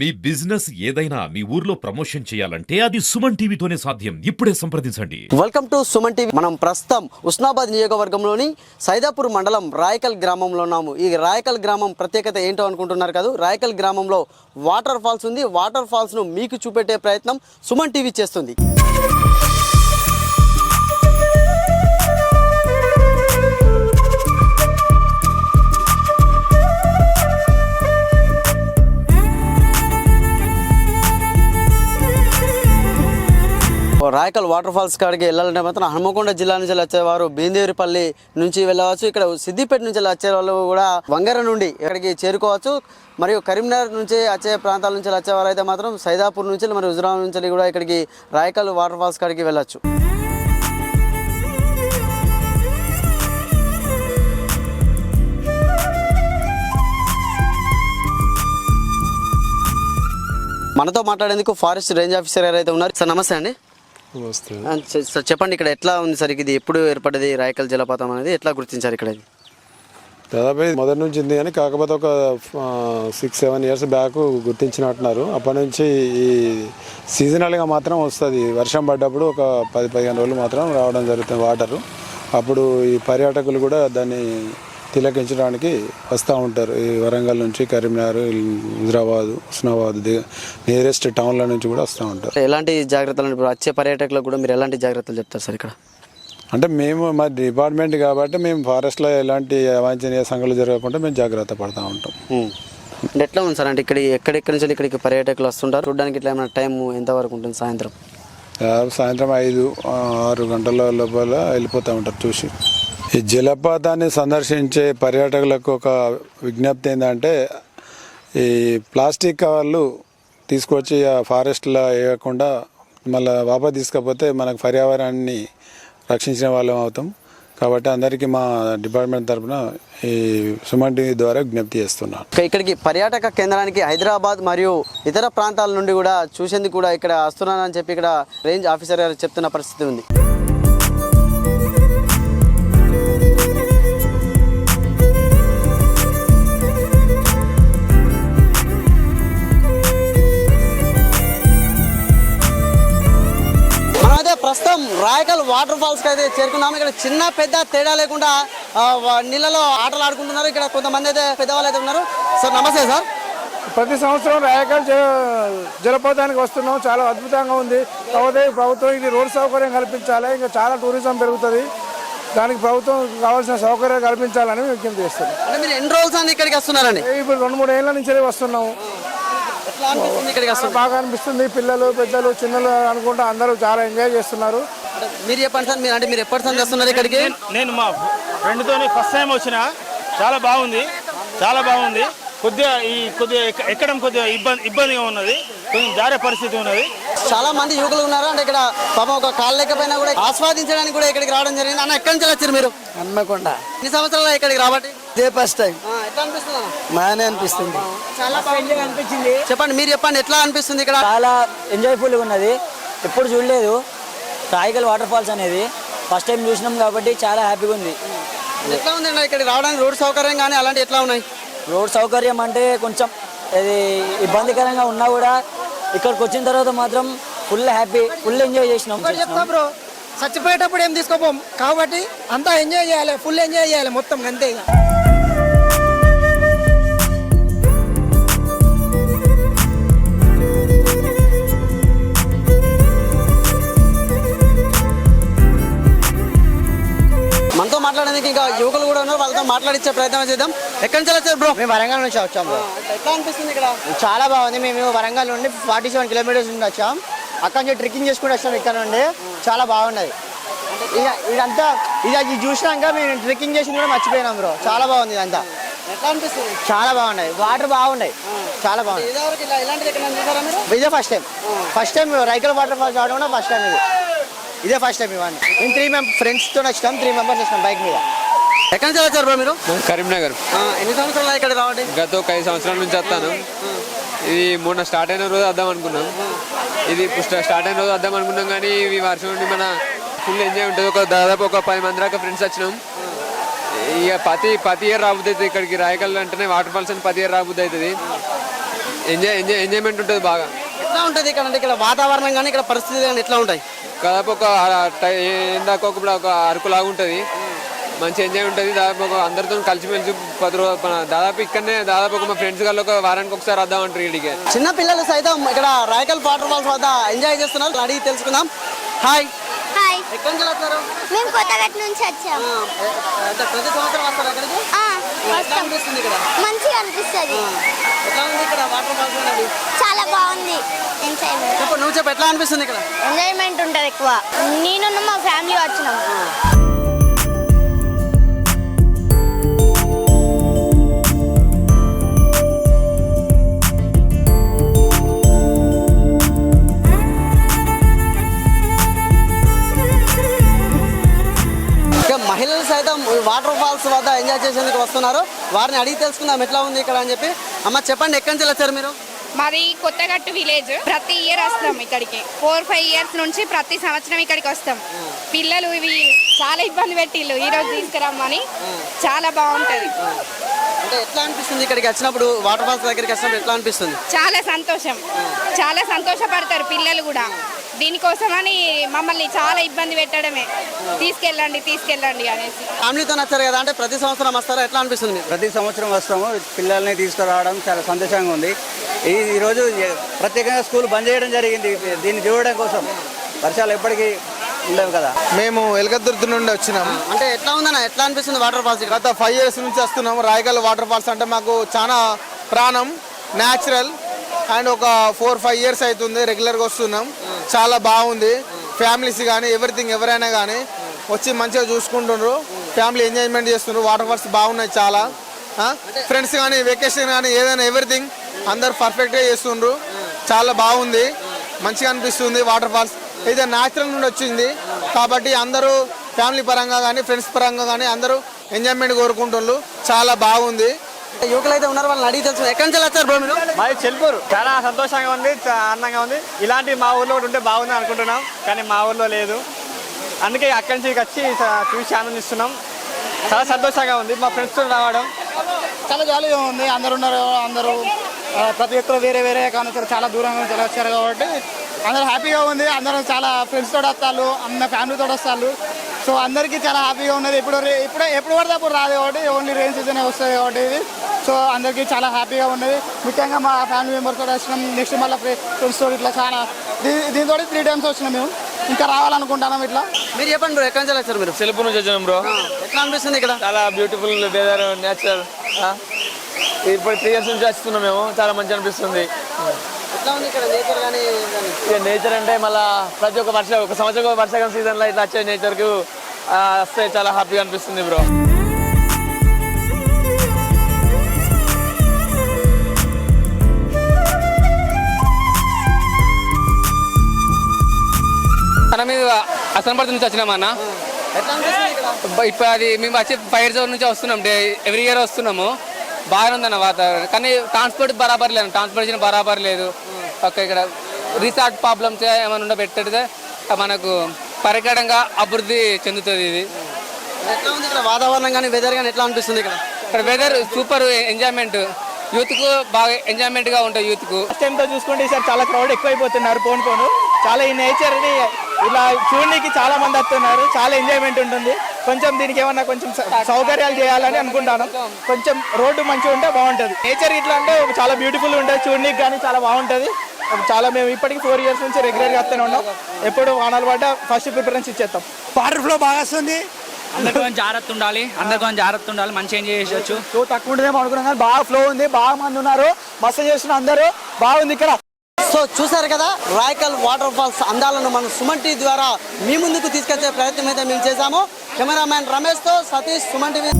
మీ business ఏదైనా మీ ఊర్లో promotion చేయాలంటే అది సుమన్ టీవీతోనే సాధ్యం. ఇప్పుడే సంప్రదించండి. Welcome to Suman TV. మనం ప్రస్తుతం ఉస్నాబాద్ నియోజకవర్గంలోని సైదాపూర్ మండలం రాయకల్ గ్రామంలో ఉన్నాము. ఈ రాయకల్ గ్రామం ప్రత్యేకత ఏంటో అనుకుంటున్నారు కదా? రాయకల్ గ్రామంలో వాటర్ ఫాల్స్ ఉంది. వాటర్ ఫాల్స్ను మీకు చూపెట్టే ప్రయత్నం సుమన్ టీవీ చేస్తుంది. రాయకల్ వాటర్ ఫాల్స్ కాడికి వెళ్ళాలంటే మాత్రం హనుమకొండ జిల్లా నుంచి వచ్చేవారు బీందేరిపల్లి నుంచి వెళ్ళవచ్చు. ఇక్కడ సిద్దిపేట నుంచి వచ్చే వాళ్ళు కూడా వంగర నుండి ఇక్కడికి చేరుకోవచ్చు. మరియు కరీంనగర్ నుంచి వచ్చే ప్రాంతాల నుంచి వచ్చేవారు అయితే మాత్రం సైదాపూర్ నుంచి మరియు హుజరాబాద్ నుంచి కూడా ఇక్కడికి రాయకల్ వాటర్ ఫాల్స్ కాడికి వెళ్ళచ్చు. మనతో మాట్లాడేందుకు ఫారెస్ట్ రేంజ్ ఆఫీసర్ గారు అయితే ఉన్నారు. సార్ నమస్తే అండి. స- సార్ చెప్పండి ఇక్కడ ఎట్లా ఉంది సార్ ఇది? ఎప్పుడు ఏర్పడ్డది రాయకల్ జలపాతం అనేది? ఎట్లా గుర్తించారు ఇక్కడ ఇది? దాదాపు మొదటి నుంచి ఉంది కానీ కాకపోతే ఒక సిక్స్ సెవెన్ ఇయర్స్ బ్యాక్ గుర్తించినట్టున్నారు. అప్పటి నుంచి ఈ సీజనల్గా మాత్రం వస్తుంది. వర్షం పడ్డప్పుడు ఒక పది పదిహేను రోజులు మాత్రం రావడం జరుగుతుంది వాటరు. అప్పుడు ఈ పర్యాటకులు కూడా దాన్ని తిలకించడానికి వస్తూ ఉంటారు. ఈ వరంగల్ నుంచి కరీంనగర్ హుజరాబాద్ హుస్నాబాద్ నియరెస్ట్ టౌన్ల నుంచి కూడా వస్తూ ఉంటారు. ఎలాంటి జాగ్రత్తలు ఇప్పుడు వచ్చే పర్యాటకులకు కూడా మీరు ఎలాంటి జాగ్రత్తలు చెప్తారు సార్ ఇక్కడ? అంటే మేము మా డిపార్ట్మెంట్ కాబట్టి మేము ఫారెస్ట్లో ఎలాంటి అవాంఛనీయ సంఘటనలు జరగకుండా మేము జాగ్రత్త పడుతూ ఉంటాం. ఎట్లా ఉంది సార్? అంటే ఇక్కడ ఎక్కడెక్కడి నుంచి ఇక్కడికి పర్యాటకులు వస్తుంటారు? చూడడానికి ఇట్లా ఏమైనా టైం ఎంతవరకు ఉంటుంది సాయంత్రం? సాయంత్రం ఐదు ఆరు గంటల లోపల వెళ్ళిపోతూ ఉంటారు చూసి. ఈ జలపాతాన్ని సందర్శించే పర్యాటకులకు ఒక విజ్ఞప్తి ఏంటంటే ఈ ప్లాస్టిక్ కవర్లు తీసుకొచ్చి ఆ ఫారెస్ట్లో వేయకుండా మళ్ళీ వాపస్ తీసుకపోతే మనకు పర్యావరణాన్ని రక్షించిన వాళ్ళం అవుతాం. కాబట్టి అందరికీ మా డిపార్ట్మెంట్ తరఫున ఈ సుమన్ టీవీ ద్వారా విజ్ఞప్తి చేస్తున్నాను ఇక్కడికి పర్యాటక కేంద్రానికి హైదరాబాద్ మరియు ఇతర ప్రాంతాల నుండి కూడా చూసేందుకు కూడా ఇక్కడ వస్తున్నానని చెప్పి ఇక్కడ రేంజ్ ఆఫీసర్ గారు చెప్తున్న పరిస్థితి ఉంది. రాయకల్ వాటర్ ఫాల్స్కి అయితే చేరుకున్నాము. ఇక్కడ చిన్న పెద్ద తేడా లేకుండా నీళ్ళలో ఆటలు ఆడుకుంటున్నారు. ఇక్కడ కొంతమంది అయితే పెద్దవాళ్ళు అయితే ఉన్నారు. సార్ నమస్తే సార్. ప్రతి సంవత్సరం రాయకల్ జలపాతానికి వస్తున్నాం. చాలా అద్భుతంగా ఉంది. కాకపోతే ఈ ప్రభుత్వం ఇది రోడ్ సౌకర్యం కల్పించాలి. ఇంకా చాలా టూరిజం పెరుగుతుంది. దానికి ప్రభుత్వం కావాల్సిన సౌకర్యాలు కల్పించాలని విజ్ఞప్తి చేస్తున్నాం. మీరు ఎన్ని రోజులు ఇక్కడికి వస్తున్నారండి ఇప్పుడు రెండు మూడు ఏళ్ళ నుంచి వస్తున్నాము బాగా అనిపిస్తుంది. పిల్లలు పెద్దలు చిన్నలు అనుకుంటా అందరూ చాలా ఎంజాయ్ చేస్తున్నారు. మీరు చెప్పండి సార్ మీరు అంటే మీరు ఎప్పటి నుంచి వస్తున్నారు ఇక్కడికి? నేను మా ఫ్రెండ్తోని ఫస్ట్ టైం వచ్చిన. చాలా బాగుంది. చాలా బాగుంది. కొద్దిగా ఈ కొద్దిగా ఎక్క- ఎక్కడం కొద్దిగా ఇబ్బంది ఇబ్బందిగా ఉన్నది. కొంచెం జారే పరిస్థితి ఉన్నది. చాలా మంది యువకులు ఉన్నారు. అంటే ఇక్కడ పాపం ఒక కాళ్ళు లేకపోయినా కూడా ఆస్వాదించడానికి కూడా ఇక్కడికి రావడం జరిగింది. అన్న ఎక్కడి నుంచి వచ్చారు మీరు? హన్మకొండ. ఎన్ని సంవత్సరాలు ఇక్కడికి రాబట్టి? ఇదే ఫస్ట్ టైం ఎట్లా అనిపిస్తుంది? బాగానే అనిపిస్తుంది. చాలా బాగుంది. అనిపించింది. చెప్పండి మీరు చెప్పండి ఎట్లా అనిపిస్తుంది ఇక్కడ? చాలా ఎంజాయ్ఫుల్గా ఉన్నది. ఎప్పుడు చూడలేదు. రాయకల్ వాటర్ ఫాల్స్ అనేది ఫస్ట్ టైం చూసినాం కాబట్టి చాలా హ్యాపీగా ఉంది. ఎట్లా ఉంది అన్న ఇక్కడికి రావడానికి రోడ్ సౌకర్యం కానీ అలాంటి ఎట్లా ఉన్నాయి? రోడ్ సౌకర్యం అంటే కొంచెం ఇది ఇబ్బందికరంగా ఉన్నా కూడా ఇక్కడికి వచ్చిన తర్వాత మాత్రం ఫుల్ హ్యాపీ ఫుల్ ఎంజాయ్ చేసినాం. చెప్తా బ్రో చచ్చిపోయేటప్పుడు ఏం తీసుకోపోం? కాబట్టి అంతా ఎంజాయ్ చేయాలి ఫుల్ ఎంజాయ్ చేయాలి మొత్తం అంతే మాట్లాడించే ప్రయత్నం చేద్దాం. ఎక్కడి నుంచి వచ్చారు బ్రో? మేము వరంగల్ నుంచి వచ్చాం బ్రో. ఎట్లా అనిపిస్తుంది ఇక్కడ? చాలా బాగుంది. మేము వరంగల్ నుండి ఫార్టీ సెవెన్ కిలోమీటర్స్ నుండి వచ్చాం. అక్కడ నుంచి ట్రెక్కింగ్ చేసుకుంటూ వచ్చాం ఇక్కడ నుండి. చాలా బాగున్నది. ఇక ఇదంతా ఇది చూసినాక మేము ట్రెక్కింగ్ చేసింది కూడా మర్చిపోయినాం బ్రో. చాలా బాగుంది ఇదంతా. ఎట్లా అనిపిస్తుంది? చాలా బాగున్నాయి. వాటర్ బాగున్నాయి. చాలా బాగుంది ఇదే first time first time Raikal water falls రావడం కూడా ఫస్ట్ టైం ఇది. ఇదే ఫస్ట్ టైం ఇవన్నీ. మేము త్రీ మెంబర్ ఫ్రెండ్స్తో వచ్చినాం. త్రీ మెంబర్స్ వచ్చినాం బైక్ మీద. ఎక్కడి నుంచి వచ్చారు బ్రో మీరు? కరీంనగర్. ఎన్ని సంవత్సరాలు ఇక్కడ రావండి గత ఒక ఐదు సంవత్సరాల నుంచి వస్తాను. ఇది మొన్న స్టార్ట్ అయిన రోజు వద్దాం అనుకున్నాం. ఇది ఇప్పుడు స్టా- స్టార్ట్ అయిన రోజు వద్దాం అనుకున్నాం కానీ ఇవి వర్షం నుండి మన ఫుల్ ఎంజాయ్ ఉంటుంది. ఒక దాదాపు ఒక పది మంది దాకా ఫ్రెండ్స్ వచ్చినాం. ఇక ప్రతి ప్రతి ఇయర్ రాబుద్ది అవుతుంది ఇక్కడికి. రాయకల్ అంటేనే వాటర్ ఫాల్స్ అని ప్రతి ఇయర్ రాబుద్ది అవుతుంది ఎంజాయ్ ఎంజాయ్ ఎంజాయ్మెంట్ ఉంటుంది బాగా. ఎట్లా ఉంటుంది ఇక్కడ? అంటే ఇక్కడ వాతావరణం కానీ ఇక్కడ పరిస్థితి కానీ ఎట్లా ఉంటాయి? దాదాపు ఒక ఇందాక ఒక అరకు లాగా ఉంటుంది. మంచి ఎంజాయ్ ఉంటుంది. దాదాపు ఒక అందరితో కలిసిమెలిసి పది రోజు దాదాపు ఇక్కడనే దాదాపు ఒక మా ఫ్రెండ్స్ గారు ఒక వారానికి ఒకసారి వద్దాం అంటారు ఇంటికి చిన్న పిల్లలు సైతం ఇక్కడ రాయకల్ వాటర్ ఫాల్స్ వద్ద ఎంజాయ్ చేస్తున్నారు. అడిగి తెలుసుకుందాం. హాయ్. హాయ్. ఎక్కడి నుంచి వస్తారు మేము కొత్తగట్ నుంచి వచ్చాము అంటే ప్రతి సంవత్సరం వస్తారు అక్కడికి? ఆ, ఎట్లా వస్తాం. అనిపిస్తుంది ఇక్కడ? మంచిగా అనిపిస్తుంది. ఎట్లా ఉంది ఇక్కడ వాటర్ ఫాల్స్ అనేది? చాలా బాగుంది. ఎంజాయ్మెంట్. చెప్పు నువ్వు చెప్పు ఎట్లా అనిపిస్తుంది ఇక్కడ? ఎంజాయ్మెంట్ ఉంటుంది ఎక్కువ. నేను మా ఫ్యామిలీ వచ్చినాం. మహిళలు సైతం వాటర్ ఫాల్స్ వద్ద ఎంజాయ్ చేసేందుకు వస్తున్నారు. వారిని అడిగి తెలుసుకుందాం ఎట్లా ఉంది ఇక్కడ అని చెప్పి. అమ్మ చెప్పండి ఎక్కడి నుంచి వచ్చారు మీరు? మాది కొత్తగట్టు విలేజ్. ప్రతి ఇయర్ వస్తాం ఇక్కడికి. ఫోర్ ఫైవ్ ఇయర్స్ నుంచి ప్రతి సంవత్సరం ఇక్కడికి వస్తాం. పిల్లలు ఇవి చాలా ఇబ్బంది పెట్టిళ్ళు ఈ రోజు తీసుకురమ్మని. చాలా బాగుంటది. అంటే ఎట్లా అనిపిస్తుంది ఇక్కడికి వచ్చినప్పుడు? వాటర్ ఫాల్స్ దగ్గరికి వచ్చినప్పుడు ఎట్లా అనిపిస్తుంది? చాలా సంతోషం. చాలా సంతోషపడతారు పిల్లలు కూడా. దీనికోసమని మమ్మల్ని చాలా ఇబ్బంది పెట్టడమే. తీసుకెళ్ళండి తీసుకెళ్ళండి అనేసి. ఫ్యామిలీతో వచ్చారు కదా అంటే ప్రతి సంవత్సరం వస్తారా? ఎట్లా అనిపిస్తుంది ప్రతి సంవత్సరం వస్తాము. పిల్లల్ని తీసుకురావడం చాలా సంతోషంగా ఉంది. ఈ ఈరోజు ప్రత్యేకంగా స్కూల్ బంద్ చేయడం జరిగింది. దీన్ని చూడడం కోసం. వర్షాలు ఎప్పటికీ ఉండవు కదా. మేము ఎలగదుర్తి నుండి వచ్చినాం. అంటే ఎట్లా ఉందన్న? ఎట్లా అనిపిస్తుంది వాటర్ ఫాల్స్ గత ఫైవ్ ఇయర్స్ నుంచి వస్తున్నాము. రాయగల్ వాటర్ ఫాల్స్ అంటే మాకు చాలా ప్రాణం. న్యాచురల్ అండ్ ఒక ఫోర్ ఫైవ్ ఇయర్స్ అవుతుంది. రెగ్యులర్గా వస్తున్నాం. చాలా బాగుంది. ఫ్యామిలీస్ కానీ ఎవ్రీథింగ్ ఎవరైనా కానీ వచ్చి మంచిగా చూసుకుంటుండ్రు. ఫ్యామిలీ ఎంజాయ్మెంట్ చేస్తుండ్రు. వాటర్ ఫాల్స్ బాగున్నాయి చాలా. ఫ్రెండ్స్ కానీ వెకేషన్ కానీ ఏదైనా ఎవ్రీథింగ్ అందరు పర్ఫెక్ట్గా చేస్తుండ్రు. చాలా బాగుంది. మంచిగా అనిపిస్తుంది వాటర్ ఫాల్స్ ఇది న్యాచురల్ నుండి వచ్చింది. కాబట్టి అందరూ ఫ్యామిలీ పరంగా కానీ ఫ్రెండ్స్ పరంగా కానీ అందరూ ఎంజాయ్మెంట్ కోరుకుంటున్నారు చాలా బాగుంది. యువకులు అయితే ఉన్నారు వాళ్ళని అడిగి తెలుసు ఎక్కడి నుంచి వచ్చారు బ్రో మీరు? మాది చెల్పూరు. చాలా సంతోషంగా ఉంది ఆనందంగా ఉంది. ఇలాంటి మా ఊర్లో కూడా ఉంటే బాగుంది అనుకుంటున్నాం కానీ మా ఊర్లో లేదు. అందుకే అక్కడి నుంచి వచ్చి చూసి ఆనందిస్తున్నాం. చాలా సంతోషంగా ఉంది మా ఫ్రెండ్స్తో రావడం. చాలా జాలీగా ఉంది అందరు ఉన్నారు అందరూ ప్రతి ఒక్కరు వేరే వేరే కానీ చాలా దూరంగా నుంచి వచ్చారు కాబట్టి అందరూ హ్యాపీగా ఉంది అందరూ చాలా ఫ్రెండ్స్ తోటి వస్తారు అందరు ఫ్యామిలీ తోటి వస్తారు. సో అందరికీ చాలా హ్యాపీగా ఉన్నది. ఇప్పుడు రే- ఇప్పుడే ఎప్పుడు పడితే అప్పుడు రాదు కాబట్టి ఓన్లీ రెయిన్ సీజన్ వస్తుంది కాబట్టి ఇది. సో అందరికీ చాలా హ్యాపీగా ఉన్నది. ముఖ్యంగా మా ఫ్యామిలీ మెంబర్స్ కూడా వచ్చినాం. నెక్స్ట్ మళ్ళీ ఫ్రెండ్స్ తోటి ఇట్లా చాలా దీ- దీంతో త్రీ టైమ్స్ వచ్చినాం మేము. ఇంకా రావాలనుకుంటున్నాం ఇట్లా. మీరు చెప్పండి బ్రో ఎక్కడి నుంచి వచ్చారు మీరు? చెలుపు నుంచి వచ్చాం బ్రో. ఎట్లా అనిపిస్తుంది ఇక్కడ? చాలా బ్యూటిఫుల్ వెదర్ నేచర్ ఇప్పుడు త్రీ ఇయర్స్ నుంచి వస్తున్నాం మేము. చాలా మంచి అనిపిస్తుంది. ఎట్లా ఉంది ఇక్కడ నేచర్ ఇక అంటే మళ్ళా ప్రతి ఒక్క వర్ష ఒక సంవత్సరం వర్షాకాలం సీజన్లో ఇట్లా వచ్చే నేచర్కు వస్తే చాలా హ్యాపీగా అనిపిస్తుంది బ్రో. మన మీద అసనపర్తి నుంచి వచ్చినామన్న ఇక్కడ? ఇప్పుడు అది మేము వచ్చి ఫైవ్ ఇయర్స్ నుంచి వస్తున్నాం. డే ఎవ్రీ ఇయర్ వస్తున్నాము. బాగానే ఉందన్న వాతావరణం. కానీ ట్రాన్స్పోర్ట్ బరాబర్ లేదు. ట్రాన్స్పోర్టేషన్ బరాబర్ లేదు. ఓకే ఇక్కడ రీసార్ట్ ప్రాబ్లమ్స్ ఏమైనా ఉండ పెట్టితే మనకు పరికరంగా అభివృద్ధి చెందుతుంది ఇది. ఎట్లా ఉంది ఇక్కడ వాతావరణం కానీ వెదర్ కానీ ఎట్లా అనిపిస్తుంది ఇక్కడ? ఇక్కడ వెదర్ సూపర్ ఎంజాయ్మెంట్ యూత్కు బాగా ఎంజాయ్మెంట్గా ఉంటుంది యూత్కు లాస్ట్ టైంతో చూసుకుంటే ఈసారి చాలా క్రౌడ్ ఎక్కువైపోతున్నారు. పోను పోను. చాలా ఈ నేచర్ని ఇలా చూడడానికి చాలా మంది వస్తున్నారు చాలా ఎంజాయ్మెంట్ ఉంటుంది. కొంచెం దీనికి ఏమన్నా కొంచెం సౌకర్యాలు చేయాలని అనుకుంటాను. కొంచెం రోడ్డు మంచిగా ఉంటే బాగుంటుంది. నేచర్ ఇట్లా అంటే చాలా బ్యూటిఫుల్ ఉంటుంది. చూడడానికి కానీ చాలా బాగుంటుంది. చాలా మేము ఇప్పటికి ఫోర్ ఇయర్స్ నుంచి రెగ్యులర్గా వస్తూనే ఉన్నాం. ఎప్పుడు వానాలు పడ్డా ఫస్ట్ ప్రిఫరెన్స్ ఇచ్చేస్తాం. వాటర్ ఫ్లో బాగా వస్తుంది. అందరికీ జాగ్రత్త ఉండాలి. అందరికీ జాగ్రత్త ఉండాలి. మంచిగా ఎంజాయ్ చేసొచ్చు తక్కువ ఉంటుందేమో అనుకున్నాం కానీ బాగా ఫ్లో ఉంది. బాగా మంది ఉన్నారు. మస్తు చేస్తున్నారు అందరూ. బాగుంది ఇక్కడ. సో చూసారు కదా రాయకల్ వాటర్ ఫాల్స్ అందాలను మనం సుమన్ టీవీ ద్వారా మీ ముందుకు తీసుకొచ్చే ప్రయత్నం అయితే మేము చేశాము. కెమెరామ్యాన్ రమేష్తో సతీష్ సుమన్ టీవీ